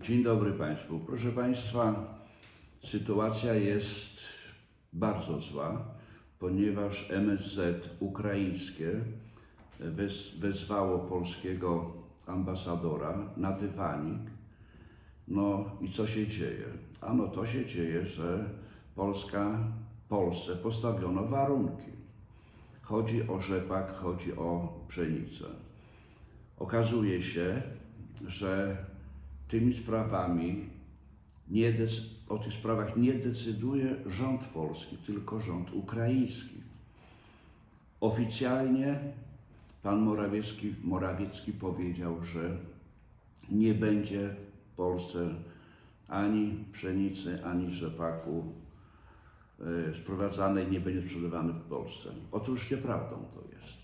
Dzień dobry Państwu. Proszę Państwa, sytuacja jest bardzo zła, ponieważ MSZ ukraińskie wez, wezwało polskiego ambasadora na dywanik. No i co się dzieje? Ano to się dzieje, że Polska, Polsce postawiono warunki. Chodzi o rzepak, chodzi o pszenicę. Okazuje się, że tymi sprawami nie o tych sprawach nie decyduje rząd polski, tylko rząd ukraiński. Oficjalnie pan Morawiecki, Morawiecki powiedział, że nie będzie w Polsce ani pszenicy, ani rzepaku e, sprowadzanej, nie będzie sprzedawany w Polsce. Otóż nieprawdą to jest.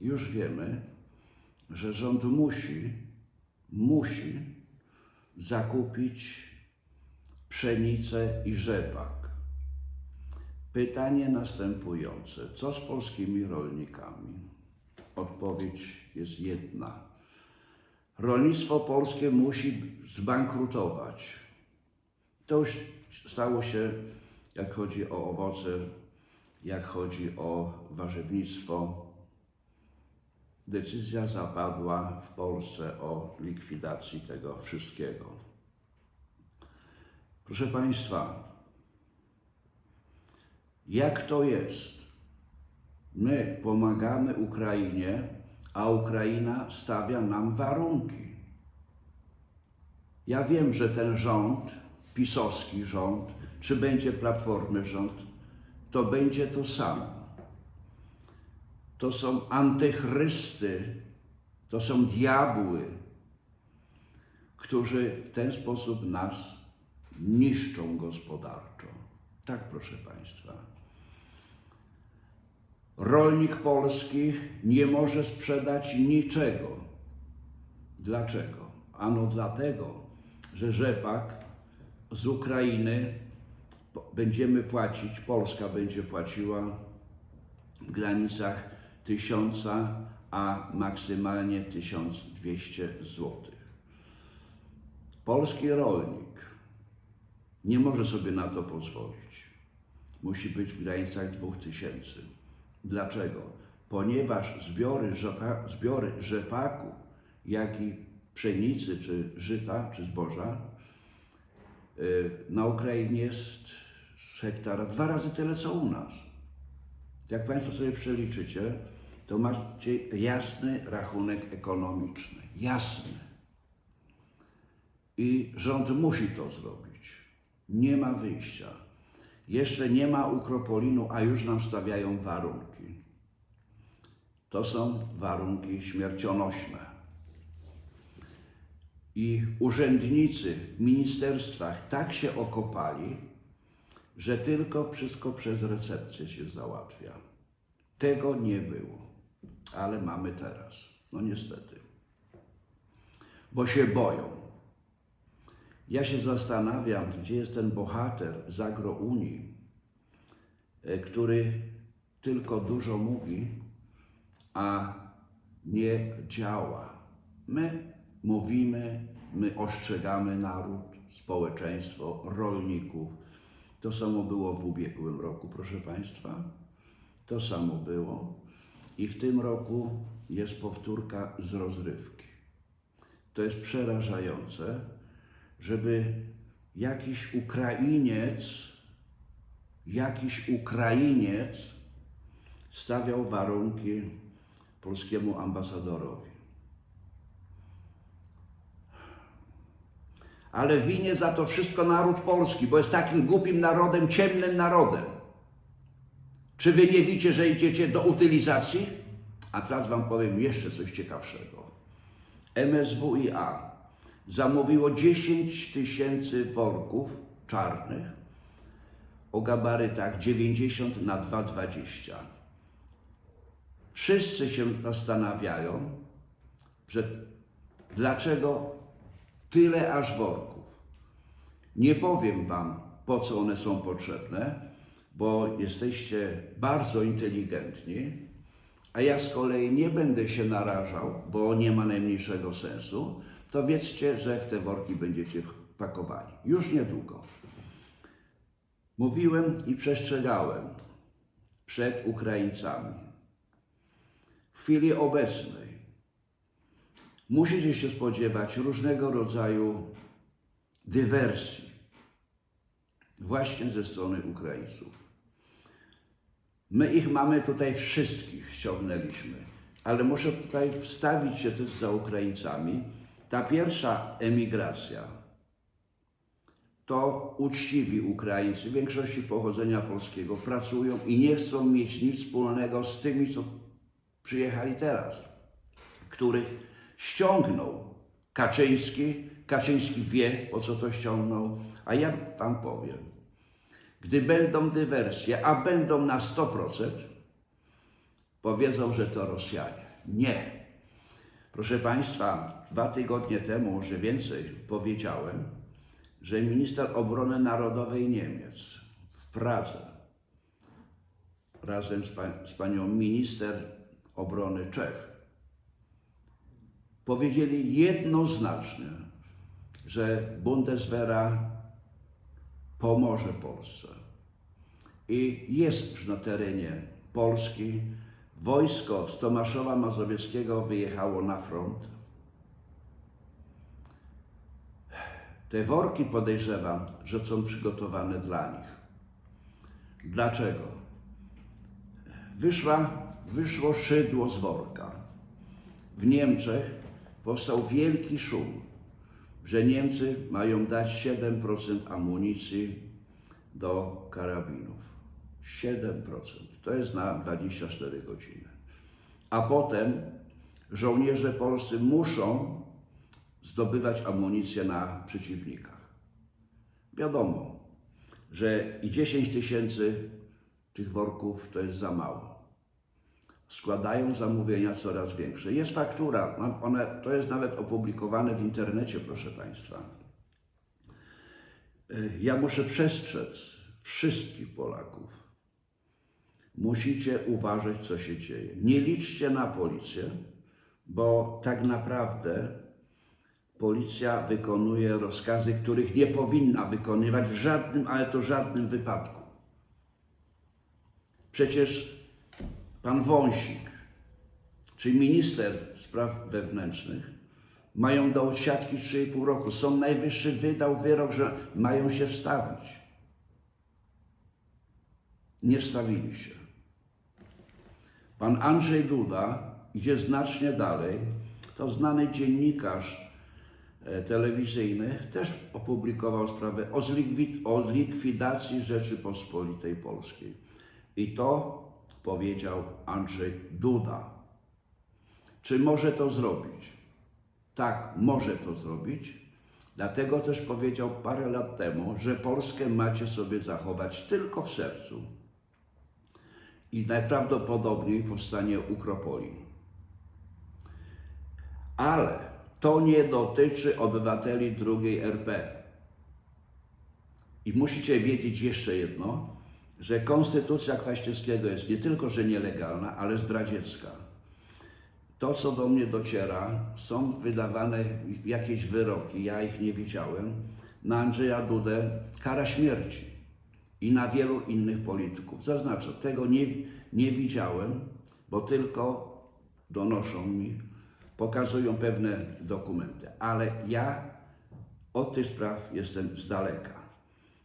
Już wiemy, że rząd musi, musi zakupić pszenicę i rzepak. Pytanie następujące: co z polskimi rolnikami? Odpowiedź jest jedna. Rolnictwo polskie musi zbankrutować. To już stało się, jak chodzi o owoce, jak chodzi o warzywnictwo. Decyzja zapadła w Polsce o likwidacji tego wszystkiego. Proszę Państwa, jak to jest? My pomagamy Ukrainie, a Ukraina stawia nam warunki. Ja wiem, że ten rząd, pisowski rząd, czy będzie platformy rząd, to będzie to samo. To są antychrysty, to są diabły, którzy w ten sposób nas niszczą gospodarczo. Tak, proszę Państwa. Rolnik polski nie może sprzedać niczego. Dlaczego? Ano dlatego, że rzepak z Ukrainy będziemy płacić, Polska będzie płaciła w granicach 1000, a maksymalnie 1200 zł. Polski rolnik nie może sobie na to pozwolić. Musi być w granicach 2000. Dlaczego? Ponieważ zbiory, rzepa, zbiory rzepaku, jak i pszenicy, czy żyta, czy zboża y, na Ukrainie jest z hektara dwa razy tyle, co u nas. Jak Państwo sobie przeliczycie, to macie jasny rachunek ekonomiczny. Jasny. I rząd musi to zrobić. Nie ma wyjścia. Jeszcze nie ma ukropolinu, a już nam stawiają warunki. To są warunki śmiercionośne. I urzędnicy w ministerstwach tak się okopali, że tylko wszystko przez recepcję się załatwia. Tego nie było, ale mamy teraz. No niestety. Bo się boją. Ja się zastanawiam, gdzie jest ten bohater z agrounii, e, który tylko dużo mówi, a nie działa. My mówimy, my ostrzegamy naród, społeczeństwo, rolników. To samo było w ubiegłym roku, proszę Państwa. To samo było. I w tym roku jest powtórka z rozrywki. To jest przerażające, żeby jakiś Ukrainiec, jakiś Ukrainiec stawiał warunki polskiemu ambasadorowi. Ale winie za to wszystko naród polski, bo jest takim głupim narodem, ciemnym narodem. Czy wy nie widzicie, że idziecie do utylizacji? A teraz wam powiem jeszcze coś ciekawszego. MSWiA zamówiło 10 tysięcy worków czarnych o gabarytach 90 na 2,20. Wszyscy się zastanawiają, że dlaczego tyle aż worków. Nie powiem Wam, po co one są potrzebne, bo jesteście bardzo inteligentni, a ja z kolei nie będę się narażał, bo nie ma najmniejszego sensu, to wiedzcie, że w te worki będziecie pakowani. Już niedługo. Mówiłem i przestrzegałem przed Ukraińcami. W chwili obecnej musicie się spodziewać różnego rodzaju dywersji właśnie ze strony Ukraińców. My ich mamy tutaj wszystkich, ściągnęliśmy, ale muszę tutaj wstawić się też za Ukraińcami. Ta pierwsza emigracja to uczciwi Ukraińcy, w większości pochodzenia polskiego, pracują i nie chcą mieć nic wspólnego z tymi, co przyjechali teraz, których ściągnął Kaczyński. Kaczyński wie, po co to ściągnął, a ja Wam powiem. Gdy będą dywersje, a będą na 100%, powiedzą, że to Rosjanie. Nie. Proszę Państwa, dwa tygodnie temu, może więcej, powiedziałem, że minister obrony narodowej Niemiec w Pradze razem z, pa- z panią minister obrony Czech powiedzieli jednoznacznie, że Bundeswehra pomoże Polsce. I jest już na terenie Polski. Wojsko z Tomaszowa Mazowieckiego wyjechało na front. Te worki podejrzewam, że są przygotowane dla nich. Dlaczego? Wyszła, wyszło szydło z worka. W Niemczech powstał wielki szum, że Niemcy mają dać 7% amunicji do karabinów. 7%. To jest na 24 godziny. A potem żołnierze polscy muszą zdobywać amunicję na przeciwnikach. Wiadomo, że i 10 tysięcy tych worków to jest za mało. Składają zamówienia coraz większe. Jest faktura, no, one, to jest nawet opublikowane w internecie, proszę Państwa. Y, Ja muszę przestrzec wszystkich Polaków. Musicie uważać, co się dzieje. Nie liczcie na policję, bo tak naprawdę policja wykonuje rozkazy, których nie powinna wykonywać w żadnym, ale to żadnym wypadku. Przecież pan Wąsik, czy minister spraw wewnętrznych, mają do odsiadki 3,5 roku. Sąd Najwyższy wydał wyrok, że mają się wstawić. Nie wstawili się. Pan Andrzej Duda idzie znacznie dalej. To znany dziennikarz e, telewizyjny też opublikował sprawę o likwidacji Rzeczypospolitej Polskiej. I to powiedział Andrzej Duda. Czy może to zrobić? Tak, może to zrobić. Dlatego też powiedział parę lat temu, że Polskę macie sobie zachować tylko w sercu. I najprawdopodobniej powstanie Ukropolin. Ale to nie dotyczy obywateli drugiej RP. I musicie wiedzieć jeszcze jedno, że konstytucja Kwaśniewskiego jest nie tylko, że nielegalna, ale zdradziecka. To, co do mnie dociera, są wydawane jakieś wyroki, ja ich nie widziałem, na Andrzeja Dudę kara śmierci i na wielu innych polityków. Zaznaczę, tego nie, nie widziałem, bo tylko donoszą mi, pokazują pewne dokumenty, ale ja od tych spraw jestem z daleka.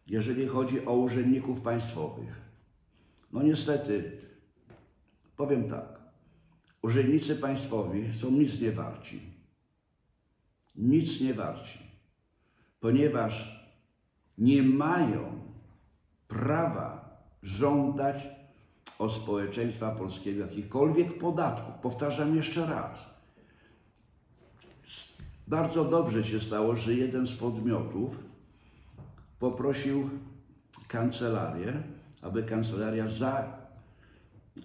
Jeżeli chodzi o urzędników państwowych, no niestety, powiem tak, urzędnicy państwowi są nic nie warci. Nic nie warci, ponieważ nie mają prawa żądać od społeczeństwa polskiego jakichkolwiek podatków. Powtarzam jeszcze raz. Bardzo dobrze się stało, że jeden z podmiotów poprosił kancelarię, aby kancelaria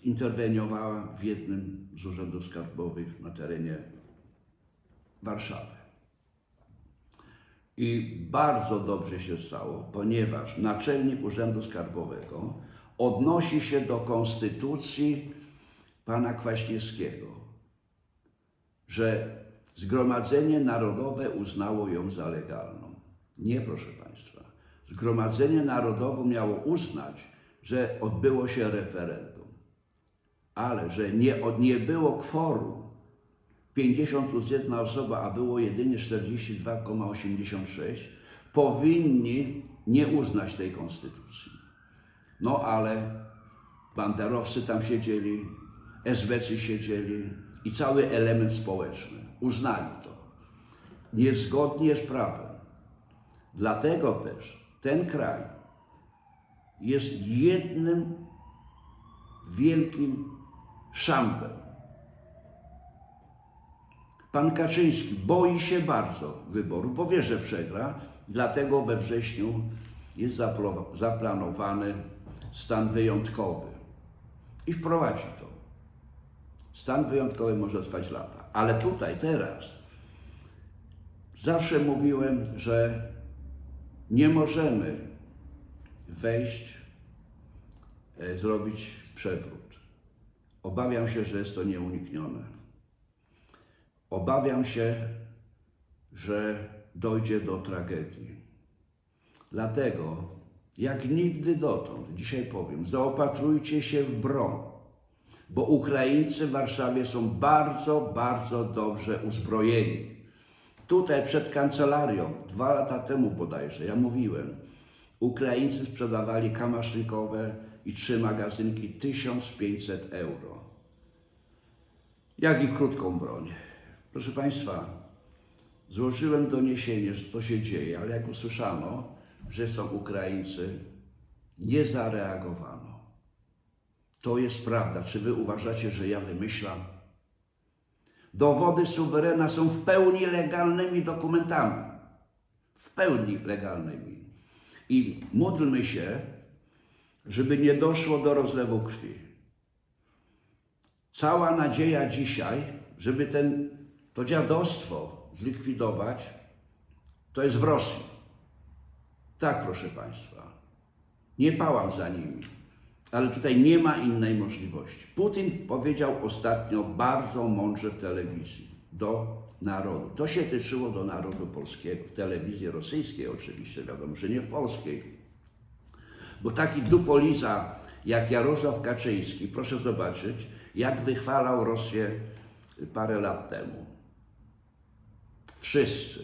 zainterweniowała w jednym z urzędów skarbowych na terenie Warszawy. I bardzo dobrze się stało, ponieważ naczelnik Urzędu Skarbowego odnosi się do konstytucji pana Kwaśniewskiego, że Zgromadzenie Narodowe uznało ją za legalną. Nie, proszę Państwa. Zgromadzenie Narodowe miało uznać, że odbyło się referendum, ale że nie, nie było kworum 50 plus jedna osoba, a było jedynie 42,86, powinni nie uznać tej konstytucji. No ale banderowcy tam siedzieli, SBC siedzieli i cały element społeczny uznali to. Niezgodnie z prawem. Dlatego też ten kraj jest jednym wielkim szambem. Pan Kaczyński boi się bardzo wyborów, bo wie, że przegra, dlatego we wrześniu jest zaplanowany stan wyjątkowy i wprowadzi to. Stan wyjątkowy może trwać lata, ale tutaj, teraz, zawsze mówiłem, że nie możemy wejść, e, zrobić przewrót. Obawiam się, że jest to nieuniknione. Obawiam się, że dojdzie do tragedii. Dlatego, jak nigdy dotąd, dzisiaj powiem, zaopatrujcie się w broń, bo Ukraińcy w Warszawie są bardzo, bardzo dobrze uzbrojeni. Tutaj przed kancelarią, dwa lata temu bodajże, ja mówiłem, Ukraińcy sprzedawali kamasznikowe i trzy magazynki 1500 euro. Jak i krótką broń. Proszę Państwa, złożyłem doniesienie, że to się dzieje, ale jak usłyszano, że są Ukraińcy, nie zareagowano. To jest prawda. Czy Wy uważacie, że ja wymyślam? Dowody suwerena są w pełni legalnymi dokumentami. W pełni legalnymi. I módlmy się, żeby nie doszło do rozlewu krwi. Cała nadzieja dzisiaj, żeby ten, to dziadostwo zlikwidować, to jest w Rosji. Tak, proszę Państwa. Nie pałam za nimi, ale tutaj nie ma innej możliwości. Putin powiedział ostatnio bardzo mądrze w telewizji do narodu. To się tyczyło do narodu polskiego, w telewizji rosyjskiej oczywiście, wiadomo, że nie w polskiej. Bo taki dupoliza jak Jarosław Kaczyński, proszę zobaczyć, jak wychwalał Rosję parę lat temu. Wszyscy,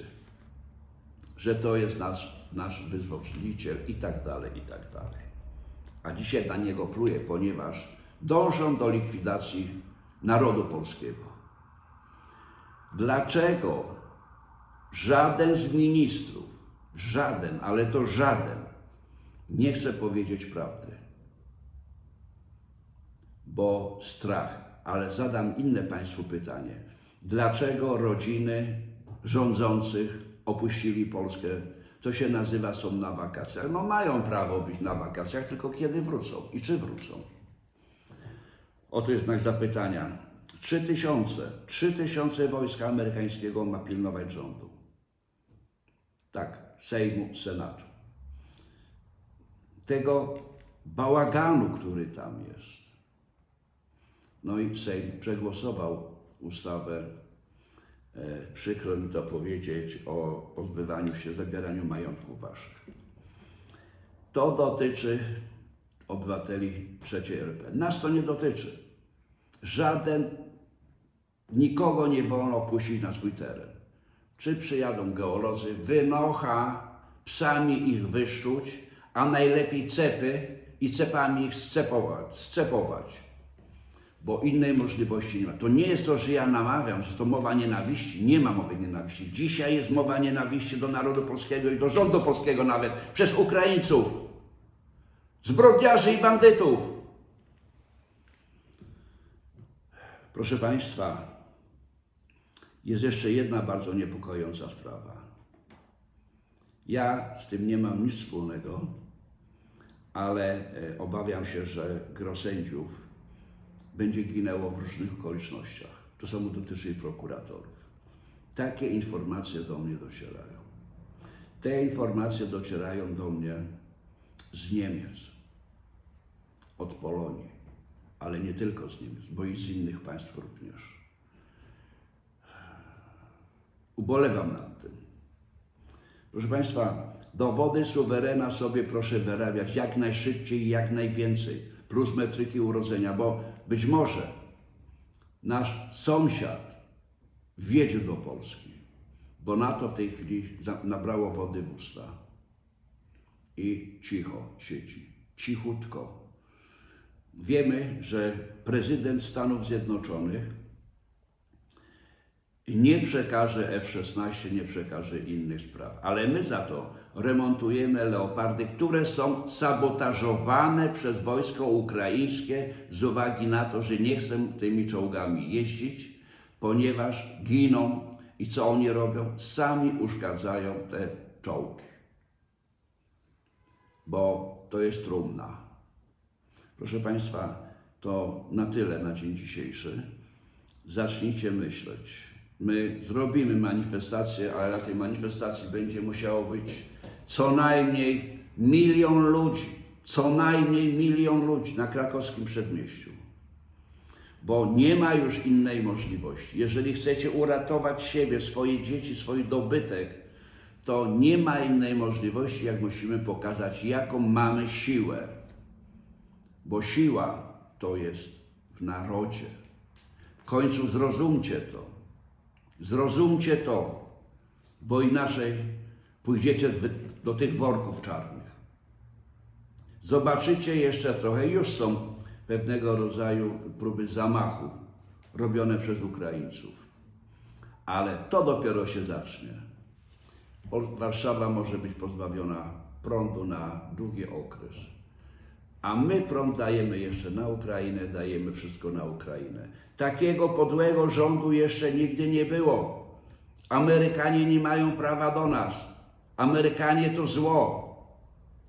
że to jest nasz, nasz wyzwoliciel i tak dalej, i tak dalej. A dzisiaj na niego pluje, ponieważ dążą do likwidacji narodu polskiego. Dlaczego żaden z ministrów, żaden, ale to żaden, nie chce powiedzieć prawdy? Bo strach. Ale zadam inne Państwu pytanie. Dlaczego rodziny rządzących opuścili Polskę? To się nazywa są na wakacjach. No mają prawo być na wakacjach, tylko kiedy wrócą i czy wrócą? Oto jest znak zapytania. Trzy tysiące, trzy tysiące wojska amerykańskiego ma pilnować rządu. Tak, Sejmu, Senatu. Tego bałaganu, który tam jest. No i Sejm przegłosował ustawę, przykro mi to powiedzieć, o pozbywaniu się, zabieraniu majątków waszych. To dotyczy obywateli trzeciej RP. Nas to nie dotyczy. Żaden, nikogo nie wolno puścić na swój teren. Czy przyjadą geolodzy, wynocha, psami ich wyszczuć, a najlepiej cepy i cepami ich scepować, scepować. Bo innej możliwości nie ma. To nie jest to, że ja namawiam, że to mowa nienawiści. Nie ma mowy nienawiści. Dzisiaj jest mowa nienawiści do narodu polskiego i do rządu polskiego nawet przez Ukraińców, zbrodniarzy i bandytów. Proszę Państwa, jest jeszcze jedna bardzo niepokojąca sprawa. Ja z tym nie mam nic wspólnego, ale e, obawiam się, że gro sędziów będzie ginęło w różnych okolicznościach. To samo dotyczy i prokuratorów. Takie informacje do mnie docierają. Te informacje docierają do mnie z Niemiec, od Polonii, ale nie tylko z Niemiec, bo i z innych państw również. Ubolewam nad tym. Proszę Państwa, dowody suwerena sobie proszę wyrabiać jak najszybciej i jak najwięcej, plus metryki urodzenia, bo być może nasz sąsiad wjedzie do Polski, bo NATO w tej chwili nabrało wody w usta. I cicho siedzi, cichutko. Wiemy, że prezydent Stanów Zjednoczonych nie przekaże F-16, nie przekaże innych spraw. Ale my za to remontujemy leopardy, które są sabotażowane przez wojsko ukraińskie z uwagi na to, że nie chcą tymi czołgami jeździć, ponieważ giną i co oni robią? Sami uszkadzają te czołgi. Bo to jest trumna. Proszę Państwa, to na tyle na dzień dzisiejszy zacznijcie myśleć. My zrobimy manifestację, ale na tej manifestacji będzie musiało być co najmniej milion ludzi. Co najmniej milion ludzi na krakowskim przedmieściu. Bo nie ma już innej możliwości. Jeżeli chcecie uratować siebie, swoje dzieci, swój dobytek, to nie ma innej możliwości, jak musimy pokazać, jaką mamy siłę. Bo siła to jest w narodzie. W końcu zrozumcie to. Zrozumcie to, bo inaczej pójdziecie w- do tych worków czarnych. Zobaczycie jeszcze trochę, już są pewnego rodzaju próby zamachu robione przez Ukraińców. Ale to dopiero się zacznie. Warszawa może być pozbawiona prądu na długi okres. A my prąd dajemy jeszcze na Ukrainę, dajemy wszystko na Ukrainę. Takiego podłego rządu jeszcze nigdy nie było. Amerykanie nie mają prawa do nas. Amerykanie to zło.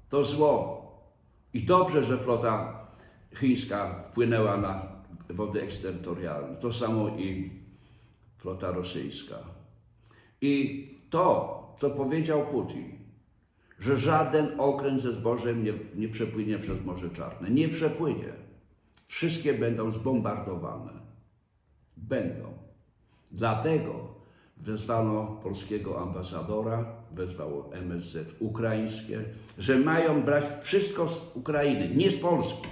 To zło. I dobrze, że flota chińska wpłynęła na wody eksterytorialne. To samo i flota rosyjska. I to, co powiedział Putin, że żaden okręt ze zbożem nie, nie przepłynie przez Morze Czarne. Nie przepłynie. Wszystkie będą zbombardowane. Będą. Dlatego wezwano polskiego ambasadora, wezwało MSZ ukraińskie, że mają brać wszystko z Ukrainy, nie z Polski.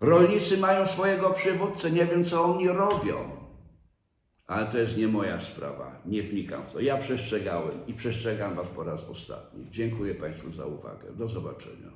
Rolnicy mają swojego przywódcę, nie wiem co oni robią. Ale to jest nie moja sprawa, nie wnikam w to. Ja przestrzegałem i przestrzegam Was po raz ostatni. Dziękuję Państwu za uwagę. Do zobaczenia.